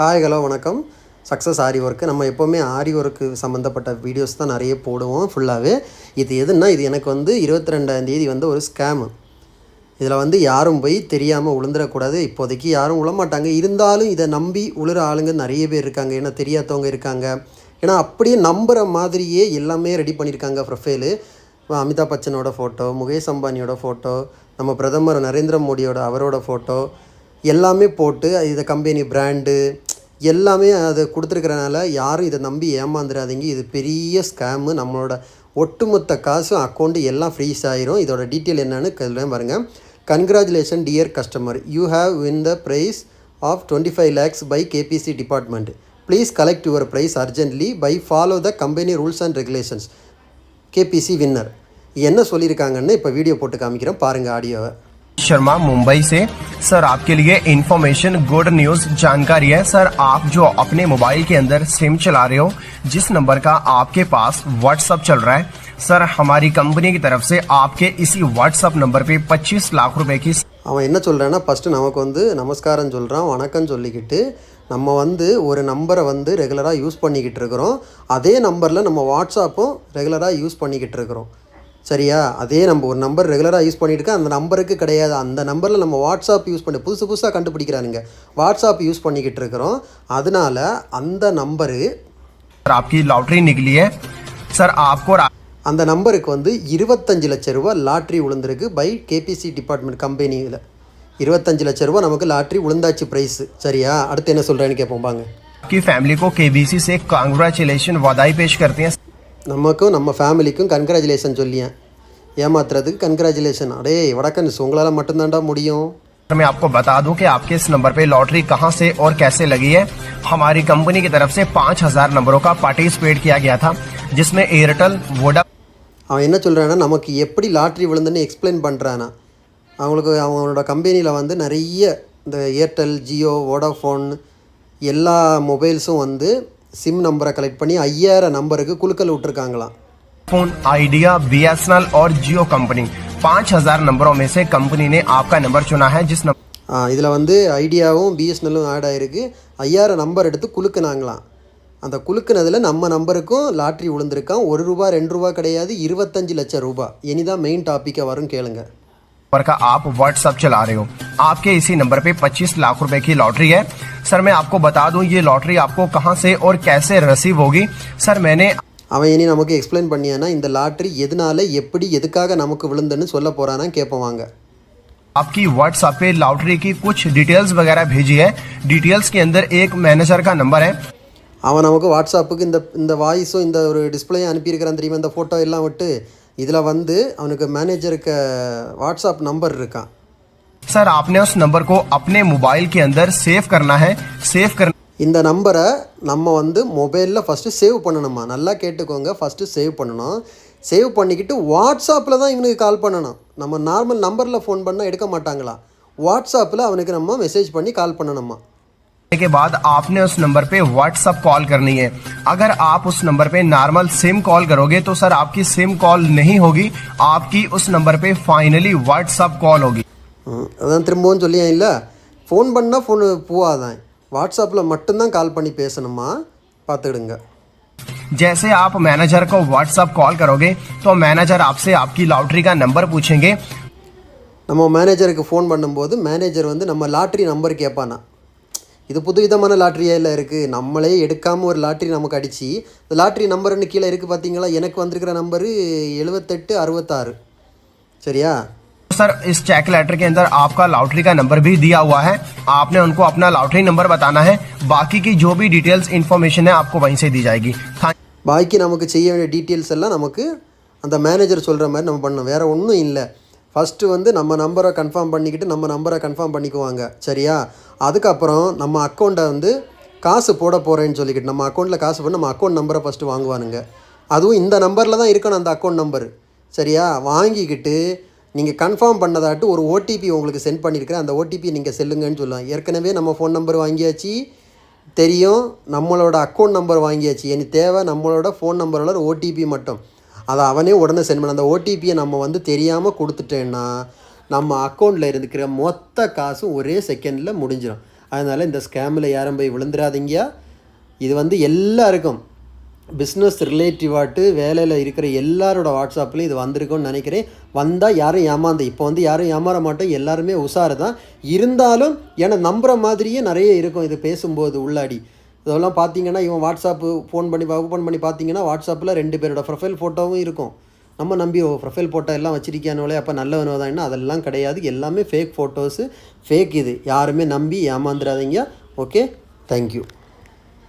Hi hello வணக்கம். Success ஆரி work நம்ம எப்போவுமே ஆரி ஒர்க்கு சம்மந்தப்பட்ட வீடியோஸ் தான் நிறைய போடுவோம் ஃபுல்லாகவே இது எதுன்னா இது எனக்கு வந்து இருபத்தி ரெண்டாந்தேதி வந்து ஒரு ஸ்கேமு இதில் வந்து யாரும் போய் தெரியாமல் உளுந்துடக்கூடாது இப்போதைக்கு யாரும் உழமாட்டாங்க இருந்தாலும் இதை நம்பி உழுற ஆளுங்க நிறைய பேர் இருக்காங்க. ஏன்னா தெரியாதவங்க இருக்காங்க. ஏன்னா அப்படியே நம்புகிற மாதிரியே எல்லாமே ரெடி பண்ணியிருக்காங்க ப்ரொஃபைலு அமிதாப் பச்சனோட ஃபோட்டோ முகேஷ் அம்பானியோட ஃபோட்டோ நம்ம பிரதமர் நரேந்திர மோடியோட அவரோட ஃபோட்டோ எல்லாமே போட்டு இதை கம்பெனி பிராண்டு எல்லாமே அது கொடுத்துருக்கறனால யாரும் இதை நம்பி ஏமாந்துடாதீங்க இது பெரிய ஸ்கேமு நம்மளோட ஒட்டுமொத்த காசும் அக்கௌண்ட்டு எல்லாம் ஃப்ரீஸ் ஆயிரும். இதோட டீட்டெயில் என்னன்னு கல்லுவேன் பாருங்கள் congratulation dear customer you have win the prize of twenty five lakhs by KBC department please collect your prize urgently by follow the company rules and regulations KBC winner என்ன சொல்லியிருக்காங்கன்னு இப்போ video போட்டு காமிக்கிறேன். பாருங்கள் ஆடியோவை शर्मा मुंबई से सर आपके लिए इंफॉर्मेशन गुड न्यूज जानकारी है सर आप जो अपने मोबाइल के अंदर सिम चला रहे हो जिस नंबर का आपके पास व्हाट्सअप चल रहा है सर हमारी कंपनी की तरफ से आपके इसी व्हाट्सअप नंबर पे 25 लाख रुपए की அவன் என்ன சொல்கிறான்னா ஃபஸ்ட்டு நமக்கு வந்து நமஸ்காரம் சொல்கிறான் வணக்கம் சொல்லிக்கிட்டு நம்ம வந்து ஒரு நம்பரை வந்து ரெகுலராக யூஸ் பண்ணிக்கிட்டு இருக்கிறோம் அதே நம்பரில் நம்ம வாட்ஸ்அப்பும் ரெகுலராக யூஸ் பண்ணிக்கிட்டு இருக்கிறோம் சரியா அதே நம்ம ஒரு நம்பர் ரெகுலராக யூஸ் பண்ணிட்டு இருக்கோம் அந்த நம்பருக்கு கிடையாது அந்த நம்பரில் நம்ம வாட்ஸ்அப் யூஸ் பண்ணி புதுசு புதுசாக கண்டுபிடிக்கிறானுங்க வாட்ஸ்அப் யூஸ் பண்ணிக்கிட்டு இருக்கிறோம் அதனால அந்த நம்பரு सर आपकी लॉटरी निकली है सर आपको रा- அந்த நம்பருக்கு வந்து இருபத்தஞ்சு லட்ச ரூபா லாட்ரி விழுந்திருக்கு பை கேபிசி டிபார்ட்மெண்ட் கம்பெனியில் இருபத்தஞ்சு லட்ச ரூபா நமக்கு லாட்ரி விழுந்தாச்சு ப்ரைஸு சரியா அடுத்து என்ன சொல்கிறேன்னு கேட்போம் பாங்க आपकी फैमिली को केबीसी से कांग्रेचुलेशन वादाई पेश करते हैं நமக்கும் நம்ம ஃபேமிலிக்கும் கன்க்ராச்சுலேஷன் சொல்லியேன் ஏமாத்துறதுக்கு கன்க்ராச்சுலேஷன் அடே வடக்கன்ஸ் உங்களால் மட்டும்தான்டா முடியும் सर, मैं आपको बता दूं कि आपके इस नंबर पे लॉटरी कहां से और कैसे लगी है हमारी कंपनी की तरफ से 5000 नंबरों का पार्टिसिपेट किया गया था जिसमें एयरटेल वोडा அவன் என்ன சொல்கிறான்னா நமக்கு எப்படி லாட்ரி விழுந்துன்னு எக்ஸ்பிளைன் பண்ணுறானா அவங்களுக்கு அவங்களோட கம்பெனியில் வந்து நிறைய இந்த ஏர்டெல் ஜியோ வோடாஃபோன் எல்லா மொபைல்ஸும் வந்து சிம் நம்பரை கலெக்ட் பண்ணி ஐயாயிரம் நம்பருக்கு குலுக்கல் விட்ருக்காங்களாம் फोन आइडिया बीएसएनएल और जियो कंपनी 5000 नंबरों में से कंपनी ने आपका नंबर चुना है जिस नंबर இதில் வந்து ஐடியாவும் பிஎஸ்என்எல்லும் ஆட் ஆகிருக்கு ஐயாயிரம் நம்பர் எடுத்து குலுக்குனாங்களாம் அந்த குலுக்குனதில் நம்ம நம்பருக்கும் லாட்ரி விழுந்திருக்கான் ஒரு ரூபா ரெண்டு ரூபா கிடையாது இருபத்தஞ்சு லட்சம் ரூபா இனிதான் மெயின் டாப்பிக்காக வரும் கேளுங்க का आप व्हाट्सएप चला रहे हो आपके इसी नंबर पे 25 लाख रुपए की लॉटरी है सर मैं आपको बता दूं ये लॉटरी आपको कहां से और कैसे रिसीव होगी सर मैंने அவன் இனி நமக்கு எக்ஸ்பிளைன் பண்ணியானா இந்த லாட்ரி எதனால எப்படி எதுக்காக நமக்கு விழுந்துன்னு சொல்ல போகிறானா கேட்போம் வாங்க आपकी व्हाट्सएप पे लॉटरी की कुछ डिटेल्स वगैरह भेजी है डिटेल्स के अंदर एक मैनेजर का नंबर है அவன் நமக்கு வாட்ஸ்அப்புக்கு இந்த இந்த வாய்ஸும் இந்த ஒரு டிஸ்பிளேயும் அனுப்பியிருக்கிறான் தெரியுமா இந்த ஃபோட்டோ எல்லாம் விட்டு இதில் வந்து அவனுக்கு மேனேஜருக்கு வாட்ஸ்அப் நம்பர் இருக்கான் சார் ஆப்னே உஸ் நம்பர் கோ அப்னே மொபைல் கே அந்தர் சேவ் கர்னா ஹை சேவ் கர் இந்த நம்பரை நம்ம வந்து மொபைலில் ஃபஸ்ட்டு சேவ் பண்ணணுமா? நல்லா கேட்டுக்கோங்க ஃபஸ்ட்டு சேவ் பண்ணணும். சேவ் பண்ணிக்கிட்டு வாட்ஸ்அப்பில் தான் இவனுக்கு கால் பண்ணணும். நம்ம நார்மல் நம்பரில் ஃபோன் பண்ணால் எடுக்க மாட்டாங்களா? வாட்ஸ்அப்பில் அவனுக்கு நம்ம மெசேஜ் பண்ணி கால் பண்ணணுமா? के बाद आपने उस नंबर पे व्हाट्सअप कॉल करनी है अगर आप उस नंबर पे नॉर्मल सिम कॉल करोगे तो सर आपकी सिम कॉल नहीं होगी आपकी उस नंबर पे फाइनली व्हाट्सअप कॉल होगी ம், அதான் திரும்பவும் சொல்லியேன் இல்லை ஃபோன் பண்ணால் ஃபோனு போவாதான் வாட்ஸ்அப்பில் மட்டும்தான் கால் பண்ணி பேசணுமா பார்த்துடுங்க जैसे आप मैनेजर को व्हाट्सअप कॉल करोगे तो मैनेजर आपसे आपकी लॉटरी का नंबर पूछेंगे நம்ம மேனேஜருக்கு ஃபோன் பண்ணும்போது மேனேஜர் வந்து நம்ம லாட்ரி நம்பர் கேட்பானா இது புது விதமான லாட்ரியாக இல்லை இருக்குது நம்மளே எடுக்காமல் ஒரு லாட்ரி நமக்கு அடித்து இந்த லாட்ரி நம்பர்னு கீழே இருக்குது பார்த்தீங்களா எனக்கு வந்திருக்கிற நம்பரு எழுபத்தெட்டு அறுபத்தாறு சரியா सर इस चेक लेटर के अंदर आपका लॉटरी का नंबर भी दिया हुआ है आपने उनको अपना लॉटरी नंबर बताना है बाकी की जो भी डिटेल्स इन्फॉर्मेशन है आपको वहीं से दी जाएगी Thank- பாக்கி நமக்கு செய்ய வேண்டிய டீட்டெயில்ஸ் எல்லாம் நமக்கு அந்த மேனேஜர் சொல்கிற மாதிரி நம்ம பண்ணணும் வேறு ஒன்றும் இல்லை ஃபஸ்ட்டு வந்து நம்ம நம்பரை கன்ஃபார்ம் பண்ணிக்கிட்டு நம்ம நம்பரை கன்ஃபார்ம் பண்ணிக்குவாங்க. சரியா? அதுக்கப்புறம் நம்ம அக்கௌண்ட்டை வந்து காசு போட போகிறேன்னு சொல்லிக்கிட்டு நம்ம அக்கௌண்ட்டில் காசு போட்டு நம்ம அக்கௌண்ட் நம்பரை ஃபஸ்ட்டு வாங்குவானுங்க. அதுவும் இந்த நம்பரில் தான் இருக்கணும் அந்த அக்கௌண்ட் நம்பர் சரியா? வாங்கிக்கிட்டு நீங்கள் கன்ஃபார்ம் பண்ணதாட்டு ஒரு ஓடிபி உங்களுக்கு சென்ட் பண்ணியிருக்கிறேன் அந்த ஓடிபி நீங்கள் செல்லுங்கன்னு சொல்லலாம் ஏற்கனவே நம்ம ஃபோன் நம்பர் வாங்கியாச்சு. தெரியும் நம்மளோட அக்கௌண்ட் நம்பர் வாங்கியாச்சு. எனக்கு தேவை நம்மளோட ஃபோன் நம்பரோட ஓடிபி மட்டும். அதை அவனே உடனே சென்ட் பண்ண அந்த ஓடிபியை நம்ம வந்து தெரியாமல் கொடுத்துட்டேன்னா நம்ம அக்கௌண்ட்டில் இருந்துக்கிற மொத்த காசும் ஒரே செகண்டில் முடிஞ்சிடும் அதனால் இந்த ஸ்கேமில் யாரும் போய் விழுந்துடாதீங்க. இது வந்து எல்லாருக்கும் பிஸ்னஸ் ரிலேட்டிவாட்டு வேலையில் இருக்கிற எல்லாரோட வாட்ஸ்அப்லேயும் இது வந்திருக்கும்னு நினைக்கிறேன். வந்தால் யாரும் ஏமாந்து இப்போ வந்து யாரும் ஏமாற மாட்டோம். எல்லாருமே உஷாரு தான் இருந்தாலும் ஏன்னா நம்புகிற மாதிரியே நிறைய இருக்கும். இது பேசும்போது உள்ளாடி. இதெல்லாம் பார்த்தீங்கன்னா இவன் வாட்ஸ்அப்பு ஃபோன் பண்ணி ஓப்பன் பண்ணி பார்த்தீங்கன்னா வாட்ஸ்அப்பில் ரெண்டு பேரோட ப்ரொஃபைல் ஃபோட்டோவும் இருக்கும். நம்ம நம்பி ப்ரொஃபைல் ஃபோட்டோ எல்லாம் வச்சிருக்கானோலே அப்போ நல்லவனோ தான். அதெல்லாம் கிடையாது. எல்லாமே ஃபேக் ஃபோட்டோஸு ஃபேக் இது. யாருமே நம்பி ஏமாந்துடாதீங்க ஓகே தேங்க்யூ